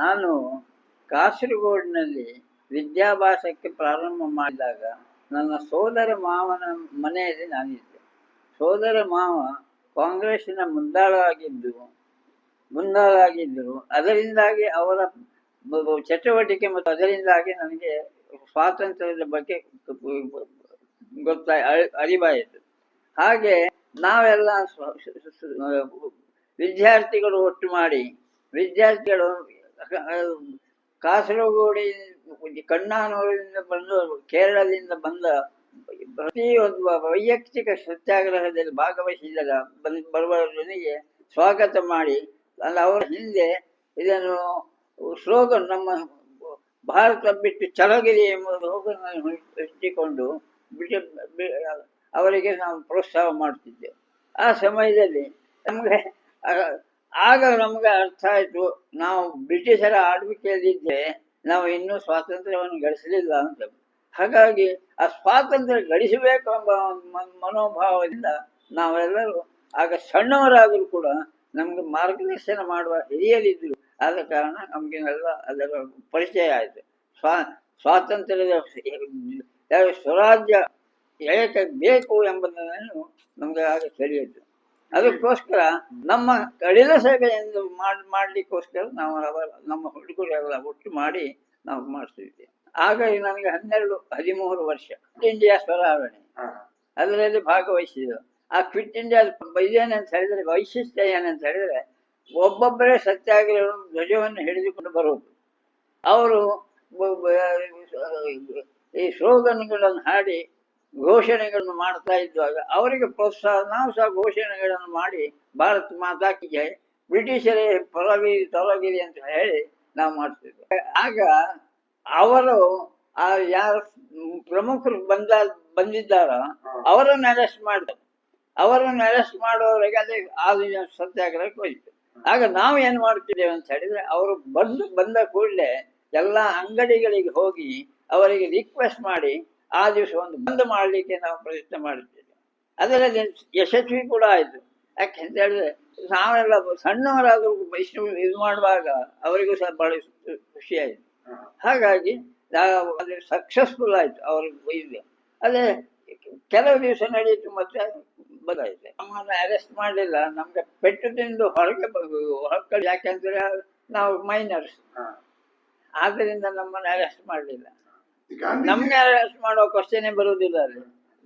ನಾನು ಕಾಸರಗೋಡಿನಲ್ಲಿ ವಿದ್ಯಾಭ್ಯಾಸಕ್ಕೆ ಪ್ರಾರಂಭ ಮಾಡಿದಾಗ ನನ್ನ ಸೋದರ ಮಾವನ ಮನೆಯಲ್ಲಿ ನಾನಿದ್ದೆ. ಸೋದರ ಮಾವ ಕಾಂಗ್ರೆಸ್ಸಿನ ಮುಂದಾಳಾಗಿದ್ದು ಮುಂದಾಳಾಗಿದ್ದರು ಅದರಿಂದಾಗಿ ಅವರ ಚಟುವಟಿಕೆ ಮತ್ತು ಅದರಿಂದಾಗಿ ನನಗೆ ಸ್ವಾತಂತ್ರ್ಯದ ಬಗ್ಗೆ ಗೊತ್ತಾಯ ಅರಿ- ಅರಿವಾಯಿತು. ಹಾಗೆ ನಾವೆಲ್ಲ ವಿದ್ಯಾರ್ಥಿಗಳು ಒಟ್ಟು ಮಾಡಿ, ವಿದ್ಯಾರ್ಥಿಗಳು ಕಾಸರಗೋಡಿ ಕಣ್ಣಾನೂರಿನಿಂದ ಬಂದು ಕೇರಳದಿಂದ ಬಂದ ಪ್ರತಿಯೊಂದು ವೈಯಕ್ತಿಕ ಸತ್ಯಾಗ್ರಹದಲ್ಲಿ ಭಾಗವಹಿಸಿದ ಬಂದು ಬರುವ ಜೊತೆಗೆ ಸ್ವಾಗತ ಮಾಡಿ ಅವರ ಹಿಂದೆ ಇದನ್ನು ಸ್ಲೋಗನ್ ನಮ್ಮ ಭಾರತ ಬಿಟ್ಟು ಚಲಗಿರಿ ಎಂಬ ಸ್ಲೋಗನ್ ಇಟ್ಟಿಕೊಂಡು ಬಿಟ್ಟು ಅವರಿಗೆ ನಾವು ಪ್ರೋತ್ಸಾಹ ಮಾಡ್ತಿದ್ದೆವು ಆ ಸಮಯದಲ್ಲಿ ನಮಗೆ ಆಗ ನಮ್ಗೆ ಅರ್ಥ ಆಯ್ತು, ನಾವು ಬ್ರಿಟಿಷರ ಆಳ್ವಿಕೆಯಲ್ಲಿದ್ದರೆ ನಾವು ಇನ್ನೂ ಸ್ವಾತಂತ್ರ್ಯವನ್ನು ಗಳಿಸಲಿಲ್ಲ ಅಂತ ಹಾಗಾಗಿ ಆ ಸ್ವಾತಂತ್ರ್ಯ ಗಳಿಸಬೇಕು ಎಂಬ ಮನೋಭಾವದಿಂದ ನಾವೆಲ್ಲರೂ, ಆಗ ಸಣ್ಣವರಾದರೂ ಕೂಡ ನಮಗೆ ಮಾರ್ಗದರ್ಶನ ಮಾಡುವ ಹಿರಿಯರಿದ್ದರು ಆದ ಕಾರಣ ನಮಗೆಲ್ಲ ಅದರ ಪರಿಚಯ ಆಯಿತು. ಸ್ವಾ, ಸ್ವಾತಂತ್ರ್ಯದ ಸ್ವರಾಜ್ಯ ಏಕೆ ಬೇಕು ಎಂಬುದನ್ನು ನಮಗೆ ಆಗ ತಿಳಿಯಿತು ಅದಕ್ಕೋಸ್ಕರ ನಮ್ಮ ಕಡಿಲ ಸಭೆಯನ್ನು ಮಾಡಿ ಮಾಡ್ಲಿಕ್ಕೋಸ್ಕರ ನಾವು ನಮ್ಮ ಹುಡುಗರೆಲ್ಲ ಒಟ್ಟು ಮಾಡಿ ನಾವು ಮಾಡ್ತಿದ್ವಿ. ಆಗ ನನಗೆ ಹನ್ನೆರಡು ಹದಿಮೂರು ವರ್ಷ ಕ್ವಿಟ್ ಇಂಡಿಯಾ ಸ್ವರಾವಣೆ ಅದರಲ್ಲಿ ಭಾಗವಹಿಸಿದ್ರು ಆ ಕ್ವಿಟ್ ಇಂಡಿಯಾ ಅಂತ ಹೇಳಿದ್ರೆ ವೈಶಿಷ್ಟ್ಯ ಏನಂತ ಹೇಳಿದ್ರೆ ಒಬ್ಬೊಬ್ಬರೇ ಸತ್ಯಾಗ್ರಹ ಧ್ವಜವನ್ನು ಹಿಡಿದುಕೊಂಡು ಬರುವುದು ಅವರು ಈ ಸ್ಲೋಗನ್ಗಳನ್ನು ಹಾಡಿ ಘೋಷಣೆಗಳನ್ನು ಮಾಡ್ತಾ ಇದ್ದಾಗ ಅವರಿಗೆ ಪ್ರೋತ್ಸಾಹ ನಾವು ಸಹ ಘೋಷಣೆಗಳನ್ನು ಮಾಡಿ ಭಾರತ ಮಾತಾಕಿಗೆ ಬ್ರಿಟಿಷರೇ ಪರವಿ ತೊಲಗಿರಿ ಅಂತ ಹೇಳಿ ನಾವು ಮಾಡ್ತಿದ್ವಿ. ಆಗ ಅವರು ಆ ಯಾರು ಪ್ರಮುಖರು ಬಂದ ಬಂದಿದ್ದಾರೋ ಅವರನ್ನು ಅರೆಸ್ಟ್ ಮಾಡಿದ್ರು. ಅವರನ್ನು ಅರೆಸ್ಟ್ ಮಾಡುವವರೆಗೆ ಅದೇ ಆ ದಿನ ಸತ್ಯಾಗ್ರಹಕ್ಕೆ ಹೋಯಿತು. ಆಗ ನಾವು ಏನು ಮಾಡ್ತಿದ್ದೇವೆ ಅಂತ ಹೇಳಿದ್ರೆ ಅವರು ಬಂದು ಬಂದ ಕೂಡಲೇ ಎಲ್ಲ ಅಂಗಡಿಗಳಿಗೆ ಹೋಗಿ ಅವರಿಗೆ ರಿಕ್ವೆಸ್ಟ್ ಮಾಡಿ ಆ ದಿವಸ ಒಂದು ಬಂದ್ ಮಾಡಲಿಕ್ಕೆ ನಾವು ಪ್ರಯತ್ನ ಮಾಡಿದ್ದೇವೆ. ಅದರಲ್ಲಿ ಯಶಸ್ವಿ ಕೂಡ ಆಯಿತು. ಯಾಕೆ ಅಂತ ಹೇಳಿದ್ರೆ ನಾವೆಲ್ಲ ಸಣ್ಣವರಾದರೂ ಇಷ್ಟು ಇದು ಮಾಡುವಾಗ ಅವರಿಗೂ ಸಹ ಬಹಳ ಖುಷಿ ಆಯಿತು. ಹಾಗಾಗಿ ನಾವು ಅದು ಸಕ್ಸಸ್ಫುಲ್ ಆಯಿತು ಅವ್ರ ಇದು. ಅದೇ ಕೆಲವು ದಿವಸ ನಡೆಯಿತು ಮತ್ತೆ ಬದಲಾಯಿತು. ನಮ್ಮನ್ನು ಅರೆಸ್ಟ್ ಮಾಡಲಿಲ್ಲ. ನಮ್ಗೆ ಪೆಟ್ಟು ತಿಂದು ಹೊರಗೆ ಹೊರಕಳಿ ಯಾಕೆಂದ್ರೆ ನಾವು ಮೈನರ್ಸ್ ಆದ್ದರಿಂದ ನಮ್ಮನ್ನು ಅರೆಸ್ಟ್ ಮಾಡಲಿಲ್ಲ. ನಮ್ಗೆ ಅರೆಸ್ಟ್ ಮಾಡೋ ಕ್ವಶನ್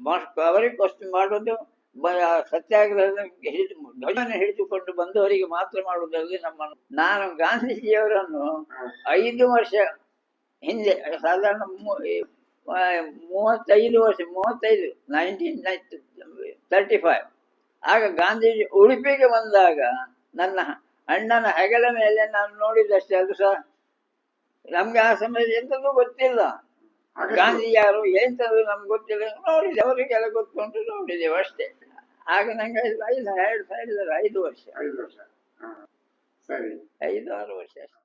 ಮೋಸ್ಟ್ ಅವರಿಗೆ ಕ್ವಶನ್ ಮಾಡೋದು ಸತ್ಯಾಗ್ರಹದ ಹಿಡಿದು ಧ್ವಜವನ್ನು ಹಿಡಿದುಕೊಂಡು ಬಂದವರಿಗೆ ಮಾತ್ರ ಮಾಡುವುದರಲ್ಲಿ ನಮ್ಮ ನಾನು ಗಾಂಧೀಜಿಯವರನ್ನು ಐದು ವರ್ಷ ಹಿಂದೆ, ಸಾಧಾರಣ ಮೂವತ್ತೈದು ವರ್ಷ, ಮೂವತ್ತೈದು ನೈನ್ಟೀನ್ ತರ್ಟಿ ಫೈವ್ ಆಗ ಗಾಂಧೀಜಿ ಉಡುಪಿಗೆ ಬಂದಾಗ ನನ್ನ ಅಣ್ಣನ ಹೆಗಲ ಮೇಲೆ ನಾನು ನೋಡಿದಷ್ಟೇ, ಅದು ಸಹ ನಮ್ಗೆ ಆ ಸಮಯದಲ್ಲಿ ಎಂಥದ್ದು ಗೊತ್ತಿಲ್ಲ. ಗಾಂಧಿ ಯಾರು ಎಂಥದ್ದು ನಮ್ಗೆ ಗೊತ್ತಿಲ್ಲ. ನೋಡಿದೆ ಅವರಿಗೆಲ್ಲ ಗೊತ್ತುಂಟು ನೋಡಿದೆವು ಅಷ್ಟೇ. ಆಗ ನಂಗೆ ಐದು ಐದು ಎರಡು ಸಾವಿರದ ಐದು ವರ್ಷ. ಐದು ವರ್ಷ. ಸರಿ. ಐದು ಆರು ವರ್ಷ ಅಷ್ಟೇ.